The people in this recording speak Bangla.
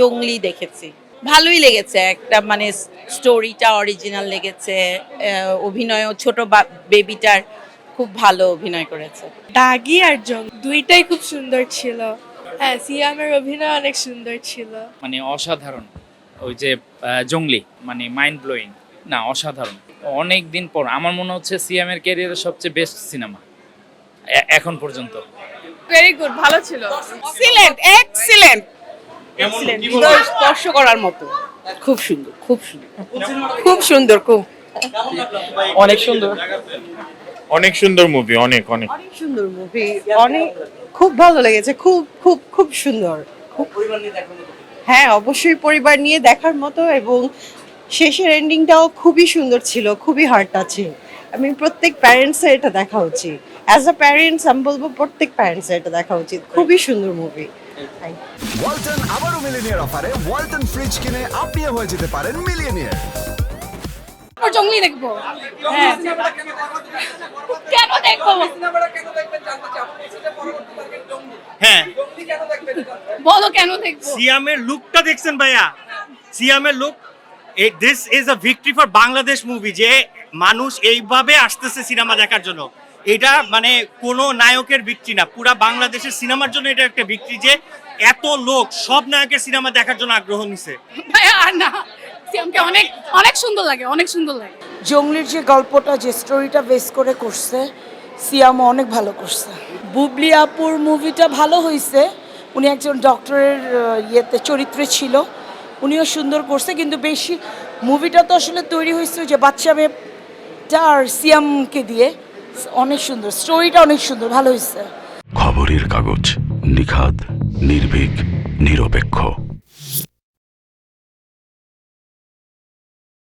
জঙ্গলি দেখেছি। ভালোই লেগেছে একটা মানে স্টোরিটা অরিজিনাল লেগেছে অভিনয়ও ছোট বেবিটার খুব ভালো অভিনয় করেছে। দাগি আর জং দুইটাই খুব সুন্দর ছিল। হ্যাঁ সিয়ামের অভিনয় অনেক সুন্দর ছিল। মানে অসাধারণ। ওই যে জঙ্গলি মানে মাইন্ড ব্লোয়িং না অসাধারণ। অনেক দিন পর আমার মনে হচ্ছে সিএমের ক্যারিয়ারের সবচেয়ে বেস্ট সিনেমা এখন পর্যন্ত। ভেরি গুড ভালো ছিল। এক্সিলেন্ট এক্সিলেন্ট স্পর্শ করার মতো। খুব সুন্দর খুব সুন্দর। খুব সুন্দর খুব। অনেক সুন্দর। অনেক সুন্দর মুভি অনেক অনেক। অনেক সুন্দর মুভি অনেক খুব ভালো লেগেছে খুব খুব খুব সুন্দর। খুব হ্যাঁ অবশ্যই পরিবার নিয়ে দেখার মতো এবং শেষের এন্ডিংটাও খুবই সুন্দর ছিল খুবই হার্ট টাচিং আমি প্রত্যেক প্যারেন্টসের এটা দেখা উচিত। অ্যাজ আ প্যারেন্টস আমি বলব প্রত্যেক প্যারেন্টসের এটা দেখা উচিত। খুবই সুন্দর মুভি ওয়ালটন আবারও মিলিনিয়ার অফারে ওয়ালটন ফ্রিজ কিনে আপনিও হয়ে যেতে পারেন জঙ্গলি দেখব। হ্যাঁ। কেন দেখব? হ্যাঁ। বলো কেন দেখব? সিয়ামের লুকটা দেখছেন ভাইয়া? সিয়ামের look this is a victory for Bangladesh movie যে মানুষ এইভাবে আসতেছে সিনেমা দেখার জন্য। এটা মানে কোনো নায়কের বিক্রি না। পুরা বাংলাদেশের সিনেমার জন্য এটা একটা বিক্রি যে এত লোক সব নায়কের সিনেমা দেখার জন্য আগ্রহ নিছে। আর না। সিয়ামকে অনেক অনেক সুন্দর লাগে অনেক সুন্দর লাগে। জঙ্গলির যে গল্পটা যে স্টোরিটা বেস করে করছে সিয়াম অনেক ভালো করছে। বুবলি আপুর মুভিটা ভালো হয়েছে উনি একজন ডক্টরের ইয়েতে চরিত্রে ছিল। উনিও সুন্দর করছে কিন্তু বেশি মুভিটা তো আসলে তৈরি হয়েছে ওই যে বাচ্চা মেয়েটা আর সিয়ামকে দিয়ে। অনেক সুন্দর স্টোরিটা অনেক সুন্দর ভালো হয়েছে। খবরের কাগজ নিখাদ নির্ভীক নিরপেক্ষ।